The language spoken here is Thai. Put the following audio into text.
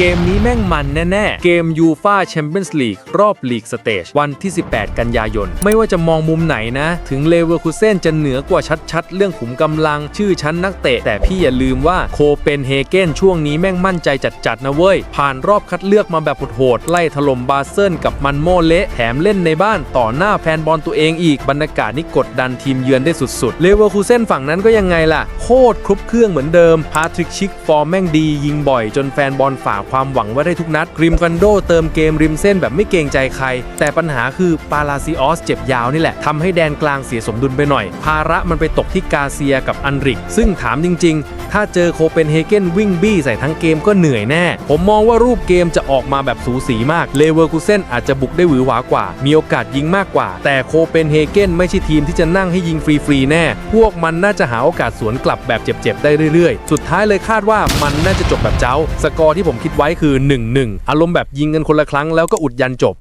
เกมนี้แม่งมันแน่ ๆ เกมยูฟาแชมเปี้ยนส์ลีกรอบลีกสเตจวันที่ 18 กันยายน ไม่ว่าจะมองมุมไหนนะ ถึงเลเวอร์คูเซนจะเหนือกว่าชัด ๆ เรื่องขุมกำลังชื่อชั้นนักเตะ แต่พี่อย่าลืมว่าโคเปนเฮเกนช่วงนี้แม่งมั่นใจจัด ๆ นะเว้ย ผ่านรอบคัดเลือกมาแบบโหดๆไล่ถล่มบาเซิลกับมันโมเละแถมเล่นในบ้านต่อหน้าแฟนบอลตัวเองอีกบรรยากาศนี่กดดันทีมเยือนได้สุดๆเลเวอร์คูเซนฝั่งนั้นก็ยังไงล่ะโคตรครบเครื่องเหมือนเดิมพาทริกชิกฟอร์มแม่งดียิงบ่อยจนแฟนบอลฝากความหวังไว้ได้ทุกนัดกริมกันโดเติมเกมริมเส้นแบบไม่เกรงใจใคร แต่ปัญหาคือปาลาซิออสเจ็บยาวนี่แหละทำให้แดนกลางเสียสมดุลไปหน่อย ภาระมันไปตกที่กาเซียกับอันริก ซึ่งถามจริง ๆ ถ้าเจอโคเปนเฮเกนวิ่งบี้ใส่ทั้งเกมก็เหนื่อยแน่ ผมมองว่ารูปเกมจะออกมาแบบสูสีมากเลเวอร์คูเซนอาจจะบุกได้หวือหวากว่า มีโอกาสยิงมากกว่า แต่โคเปนเฮเกนไม่ใช่ทีมที่จะนั่งให้ยิงฟรีๆแน่ พวกมันน่าจะหาโอกาสสวนกลับแบบเจ็บๆได้เรื่อยๆ สุดท้ายเลยคาดว่ามันน่าจะจบแบบเจ้า สกอร์ที่ผมคิดไว้คือ 1-1 อารมณ์แบบยิงกันคนละครั้งแล้วก็อุดยันจบ